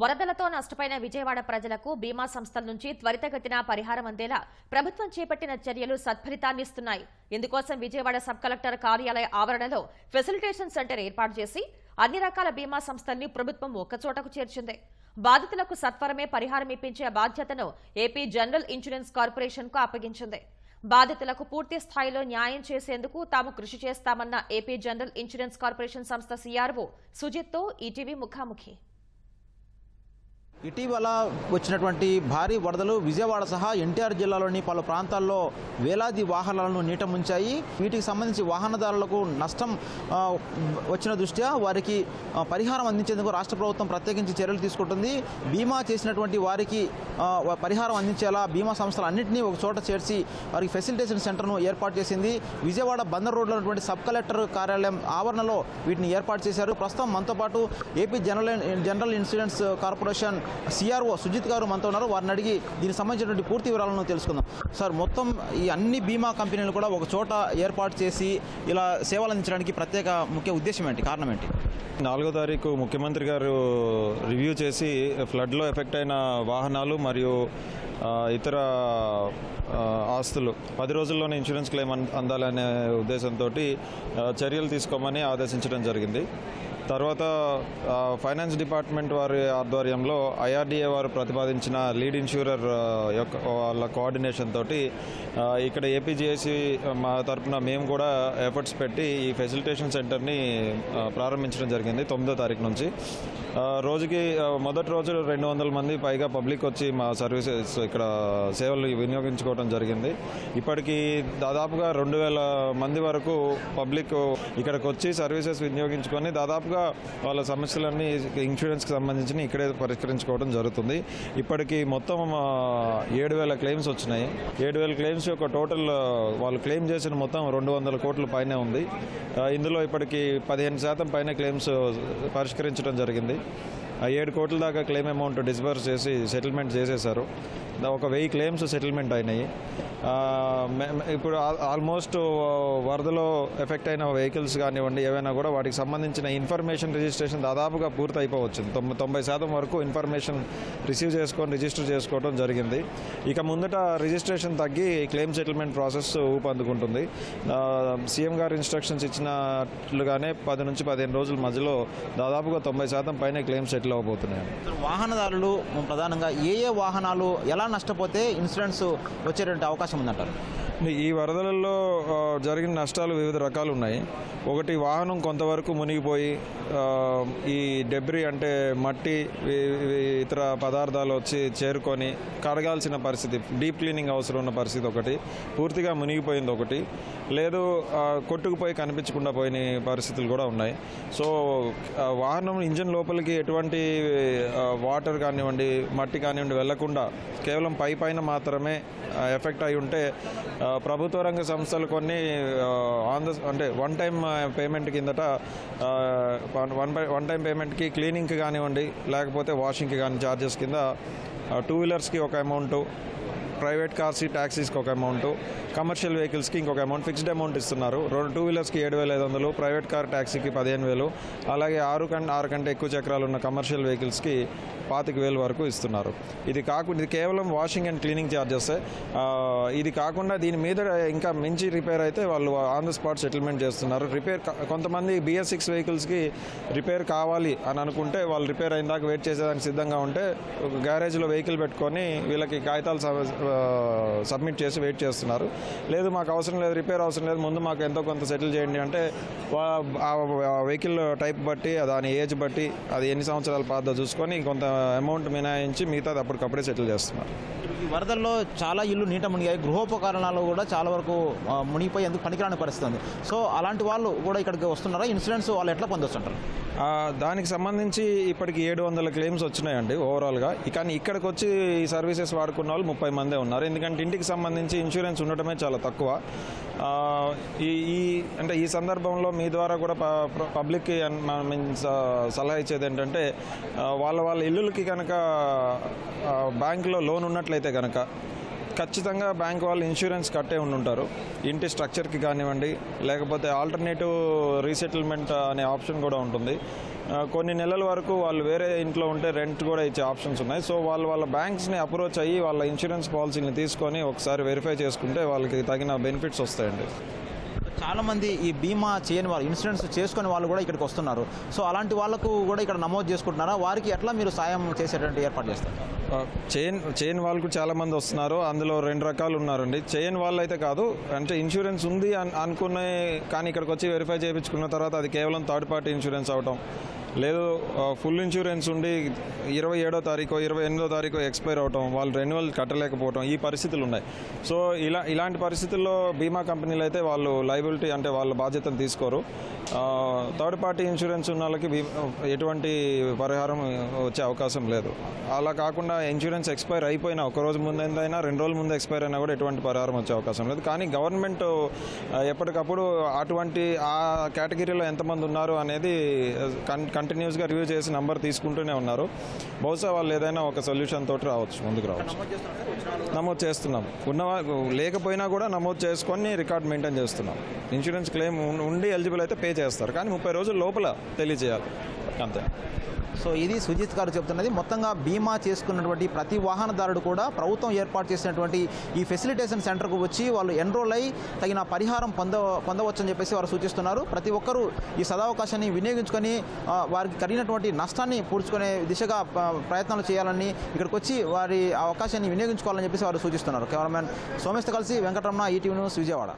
వరదలతో నష్టపోయిన విజయవాడ ప్రజలకు బీమా సంస్థల నుంచి త్వరితగతిన పరిహారం అందేలా ప్రభుత్వం చేపట్టిన చర్యలు సత్ఫలితాన్నిస్తున్నాయి ఇందుకోసం విజయవాడ సబ్ కలెక్టర్ కార్యాలయ ఆవరణలో ఫెసిలిటేషన్ సెంటర్ ఏర్పాటు చేసి అన్ని రకాల బీమా సంస్థల్ని ప్రభుత్వం ఒక్కచోటకు చేర్చింది. బాధితులకు సత్వరమే పరిహారం ఇప్పించే బాధ్యతను ఏపీ జనరల్ ఇన్సూరెన్స్ కార్పొరేషన్కు అప్పగించింది. బాధితులకు పూర్తి స్థాయిలో న్యాయం చేసేందుకు తాము కృషి చేస్తామన్న ఏపీ జనరల్ ఇన్సూరెన్స్ కార్పొరేషన్ సంస్థ సీఆర్ఓ సుజిత్తో ఈటీవీ ముఖాముఖి. ఇటీవల వచ్చినటువంటి భారీ వరదలు విజయవాడ సహా ఎన్టీఆర్ జిల్లాలోని పలు ప్రాంతాల్లో వేలాది వాహనాలను నీట ముంచాయి. వీటికి సంబంధించి వాహనదారులకు నష్టం వచ్చిన దృష్ట్యా వారికి పరిహారం అందించేందుకు రాష్ట్ర ప్రభుత్వం ప్రత్యేకించి చర్యలు తీసుకుంటుంది. బీమా చేసినటువంటి వారికి పరిహారం అందించేలా బీమా సంస్థలు అన్నింటినీ ఒక చోట చేర్చి వారికి ఫెసిలిటేషన్ సెంటర్ను ఏర్పాటు చేసింది. విజయవాడ బందర్ రోడ్లో ఉన్నటువంటి సబ్ కలెక్టర్ కార్యాలయం ఆవరణలో వీటిని ఏర్పాటు చేశారు. ప్రస్తుతం మనతో పాటు AP general general insurance corporation CRO Sujith గారు మనతో ఉన్నారు. వారిని అడిగి దీనికి సంబంధించినటువంటి పూర్తి వివరాలను తెలుసుకుందాం. సార్ మొత్తం ఈ అన్ని బీమా కంపెనీలు కూడా ఒక చోట ఏర్పాటు చేసి ఇలా సేవలు అందించడానికి ప్రత్యేక ముఖ్య ఉద్దేశం ఏంటి? కారణం ఏంటి? నాలుగో తారీఖు ముఖ్యమంత్రి గారు రివ్యూ చేసి ఫ్లడ్లో ఎఫెక్ట్ అయిన వాహనాలు మరియు ఇతర ఆస్తులు పది రోజుల్లోనే ఇన్సూరెన్స్ క్లెయిమ్ అందాలనే ఉద్దేశంతో చర్యలు తీసుకోమని ఆదేశించడం జరిగింది. తర్వాత ఫైనాన్స్ డిపార్ట్మెంట్ వారి ఆధ్వర్యంలో ఐఆర్డీఏ వారు ప్రతిపాదించిన లీడ్ ఇన్సూరర్ యొక్క వాళ్ళ కోఆర్డినేషన్ తోటి ఇక్కడ ఏపీజీఏసీ మా తరపున మేము కూడా ఎఫర్ట్స్ పెట్టి ఈ ఫెసిలిటేషన్ సెంటర్ని ప్రారంభించడం జరిగింది తొమ్మిదో తారీఖు నుంచి. రోజుకి మొదటి రోజు రెండు వందల మంది పైగా పబ్లిక్ వచ్చి మా సర్వీసెస్ ఇక్కడ సేవలు వినియోగించుకోవడం జరిగింది. ఇప్పటికీ దాదాపుగా రెండు వేల మంది వరకు పబ్లిక్ ఇక్కడికి వచ్చి సర్వీసెస్ వినియోగించుకొని దాదాపుగా వాళ్ళ సమస్యలన్నీ ఇన్సూరెన్స్కి సంబంధించిన ఇక్కడే పరిష్కరించుకోవడం జరుగుతుంది. ఇప్పటికి మొత్తం ఏడు వేల క్లెయిమ్స్ వచ్చినాయి. ఏడు వేల క్లెయిమ్స్ యొక్క టోటల్ వాళ్ళు క్లెయిమ్ చేసిన మొత్తం రెండు వందల కోట్ల పైనే ఉంది. ఇందులో ఇప్పటికి పదిహేను శాతం పైన క్లెయిమ్స్ పరిష్కరించడం జరిగింది. ఏడు కోట్ల దాకా క్లెయిమ్ అమౌంట్ డిస్బర్స్ చేసి సెటిల్మెంట్ చేసేశారు. దా- ఒక వెయ్యి క్లెయిమ్స్ సెటిల్మెంట్ అయినాయి. ఇప్పుడు ఆల్మోస్ట్ వరదలో ఎఫెక్ట్ అయిన వెహికల్స్ కానివ్వండి ఏవైనా కూడా వాటికి సంబంధించిన ఇన్ఫర్మేషన్ రిజిస్ట్రేషన్ దాదాపుగా పూర్తి అయిపోవచ్చింది తొంభై తొంభై శాతం వరకు ఇన్ఫర్మేషన్ రిసీవ్ చేసుకొని రిజిస్టర్ చేసుకోవడం జరిగింది. ఇక ముందట రిజిస్ట్రేషన్ తగ్గి క్లెయిమ్ సెటిల్మెంట్ ప్రాసెస్ ఊపందుకుంటుంది. సీఎం గారు ఇన్స్ట్రక్షన్స్ ఇచ్చినట్లుగానే పది నుంచి పదిహేను రోజుల మధ్యలో దాదాపుగా తొంభై శాతం పైన క్లెయిమ్ సెటిల్ అవబోతున్నాయి అవ్వబోతున్నాయి వాహనదారులు ప్రధానంగా ఏ ఏ వాహనాలు ఎలా నష్టపోతే ఇన్సూరెన్స్ వచ్చేటువంటి అవకాశం ఉందంటారు? ఈ వరదలలో జరిగిన నష్టాలు వివిధ రకాలు ఉన్నాయి. ఒకటి వాహనం కొంతవరకు మునిగిపోయి ఈ డెబ్రి అంటే మట్టి ఇతర పదార్థాలు వచ్చి చేరుకొని కడగాల్సిన పరిస్థితి డీప్ క్లీనింగ్ అవసరం ఉన్న పరిస్థితి ఒకటి పూర్తిగా మునిగిపోయింది ఒకటి. లేదు కొట్టుకుపోయి కనిపించకుండా పోయిన పరిస్థితులు కూడా ఉన్నాయి. సో వాహనం ఇంజన్ లోపలికి ఎటువంటి వాటర్ కానివ్వండి మట్టి కానివ్వండి వెళ్ళకుండా కేవలం పై పైన మాత్రమే ఎఫెక్ట్ అయి ఉంటే ప్రభుత్వ రంగ సంస్థలు కొన్ని ఆన్ ద అంటే వన్ టైం పేమెంట్ కిందట one- one by one time పేమెంట్కి క్లీనింగ్కి కానివ్వండి లేకపోతే వాషింగ్కి కానీ ఛార్జెస్ కింద టూ వీలర్స్కి ఒక అమౌంట్ ప్రైవేట్ కార్స్కి ట్యాక్సీస్కి ఒక అమౌంట్ కమర్షియల్ వెహికల్స్కి ఇంకొక అమౌంట్ ఫిక్స్డ్ అమౌంట్ ఇస్తున్నారు. రెండు టూ వీలర్స్కి ఏడు వేల ఐదు వందలు ప్రైవేట్ కార్ ట్యాక్సీకి పదిహేను వేలు అలాగే ఆరు కంటే ఆరు కంటే ఎక్కువ చక్రాలు ఉన్న కమర్షియల్ వెహికల్స్కి పాతిక వేలు వరకు ఇస్తున్నారు. ఇది కాకుండా ఇది కేవలం వాషింగ్ అండ్ క్లీనింగ్ ఛార్జెస్ ఇది కాకుండా దీని మీద ఇంకా మించి రిపేర్ అయితే వాళ్ళు ఆన్ ద స్పాట్ సెటిల్మెంట్ చేస్తున్నారు. రిపేర్ కొంతమంది బిఎస్ సిక్స్ వెహికల్స్కి రిపేర్ కావాలి అని అనుకుంటే వాళ్ళు రిపేర్ అయిన దాకా వెయిట్ చేసేదానికి సిద్ధంగా ఉంటే ఒక గ్యారేజ్లో వెహికల్ పెట్టుకొని వీళ్ళకి కాగితాలు సబ్మిట్ చేసి వెయిట్ చేస్తున్నారు. లేదు మాకు అవసరం లేదు రిపేర్ అవసరం లేదు ముందు మాకు ఎంతో కొంత సెటిల్ చేయండి అంటే ఆ వెహికల్ టైప్ బట్టి దాని ఏజ్ బట్టి అది ఎన్ని సంవత్సరాల పాత చూసుకొని కొంత అమౌంట్ మినాయించి మిగతాది అప్పటికప్పుడే సెటిల్ చేస్తున్నారు. ఈ వరదల్లో చాలా ఇల్లు నీట మునిగాయి గృహోపకరణాలు కూడా చాలా వరకు మునిగిపోయి ఎందుకు పనికిరాని పరిస్థితి ఉంది సో అలాంటి వాళ్ళు కూడా ఇక్కడికి వస్తున్నారా? ఇన్సూరెన్స్ వాళ్ళు ఎట్లా పొందొస్తుంటారు? దానికి సంబంధించి ఇప్పటికి ఏడు వందల క్లెయిమ్స్ వచ్చినాయండి ఓవరాల్గా. కానీ ఇక్కడికి వచ్చి ఈ సర్వీసెస్ వాడుకున్న వాళ్ళు ముప్పై మందే ఉన్నారు. ఎందుకంటే ఇంటికి సంబంధించి ఇన్సూరెన్స్ ఉండటమే చాలా తక్కువ. ఈ ఈ అంటే ఈ సందర్భంలో మీ ద్వారా కూడా ప- పబ్లిక్కి మీన్స్ మనం సలహా ఇచ్చేది ఏంటంటే వాళ్ళ వాళ్ళ ఇల్లులకి కనుక బ్యాంకులో లోన్ ఉన్నట్లయితే కనుక ఖచ్చితంగా బ్యాంక్ వాళ్ళు ఇన్సూరెన్స్ కట్టే ఉండి ఉంటారు ఇంటి స్ట్రక్చర్కి కానివ్వండి లేకపోతే ఆల్టర్నేటివ్ రీసెటిల్మెంట్ అనే ఆప్షన్ కూడా ఉంటుంది. కొన్ని నెలల వరకు వాళ్ళు వేరే ఇంట్లో ఉంటే రెంట్ కూడా ఇచ్చే ఆప్షన్స్ ఉన్నాయి. సో వాళ్ళు వాళ్ళ బ్యాంక్స్ని అప్రోచ్ అయ్యి వాళ్ళ ఇన్సూరెన్స్ పాలసీని తీసుకొని ఒకసారి వెరిఫై చేసుకుంటే వాళ్ళకి తగిన బెనిఫిట్స్ వస్తాయండి. చాలామంది ఈ బీమా చేయని వాళ్ళు ఇన్సూరెన్స్ చేసుకుని వాళ్ళు కూడా ఇక్కడికి వస్తున్నారు. సో అలాంటి వాళ్ళకు కూడా ఇక్కడ నమోదు చేసుకుంటున్నారా? వారికి ఎట్లా మీరు సాయం చేసేటువంటి ఏర్పాటు చేస్తారు? చైన్ చైన్ వాళ్ళు కూడా చాలా మంది వస్తున్నారు. అందులో రెండు రకాలు ఉన్నారండి. చైన్ వాళ్ళు అయితే కాదు అంటే ఇన్సూరెన్స్ ఉంది అనుకునే కానీ ఇక్కడికి వచ్చి వెరిఫై చేయించుకున్న తర్వాత అది కేవలం థర్డ్ పార్టీ ఇన్సూరెన్స్ అవటం. లేదు ఫుల్ ఇన్సూరెన్స్ ఉండి ఇరవై ఏడో తారీఖు ఇరవై ఎనిమిదో తారీఖు ఎక్స్పైర్ అవటం వాళ్ళు రెన్యువల్ కట్టలేకపోవటం ఈ పరిస్థితులు ఉన్నాయి. సో ఇలా ఇలాంటి పరిస్థితుల్లో బీమా కంపెనీలు అయితే వాళ్ళు లైబిలిటీ అంటే వాళ్ళ బాధ్యతను తీసుకోరు. థర్డ్ పార్టీ ఇన్సూరెన్స్ ఉన్న వాళ్ళకి ఎటువంటి పరిహారం వచ్చే అవకాశం లేదు. అలా కాకుండా ఇన్సూరెన్స్ ఎక్స్పైర్ అయిపోయినా ఒక రోజు ముందైనా రెండు రోజుల ముందు ఎక్స్పైర్ అయినా కూడా ఎటువంటి పరిహారం వచ్చే అవకాశం లేదు. కానీ గవర్నమెంట్ ఎప్పటికప్పుడు అటువంటి ఆ కేటగిరీలో ఎంతమంది ఉన్నారు అనేది కన్ కంటిన్యూస్గా రివ్యూ చేసి నంబర్ తీసుకుంటూనే ఉన్నారు. బహుశా వాళ్ళు ఏదైనా ఒక సొల్యూషన్ తోటి రావచ్చు ముందుకు రావచ్చు. నమోదు చేస్తున్నాం. ఉన్న లేకపోయినా కూడా నమోదు చేసుకొని రికార్డ్ మెయింటైన్ చేస్తున్నాం. ఇన్సూరెన్స్ క్లెయిమ్ ఉండి ఎలిజిబుల్ అయితే పే చేస్తారు. కానీ ముప్పై రోజుల లోపల తెలియజేయాలి. అంతే. సో ఇది సుజిత్ గారు చెప్తున్నది. మొత్తంగా బీమా చేసుకున్నటువంటి ప్రతి వాహనదారుడు కూడా ప్రభుత్వం ఏర్పాటు చేసినటువంటి ఈ ఫెసిలిటేషన్ సెంటర్కు వచ్చి వాళ్ళు ఎన్రోల్ అయి తగిన పరిహారం పొంద పొందవచ్చని చెప్పేసి వారు సూచిస్తున్నారు. ప్రతి ఒక్కరూ ఈ సదావకాశాన్ని వినియోగించుకొని వారికి కలిగినటువంటి నష్టాన్ని పూడ్చుకునే దిశగా ప్రయత్నాలు చేయాలని ఇక్కడికి వచ్చి వారి అవకాశాన్ని వినియోగించుకోవాలని చెప్పేసి వారు సూచిస్తున్నారు. కెమెరామెన్ సోమేష్తో కలిసి వెంకటరమణ ఈటీవీ న్యూస్ విజయవాడ.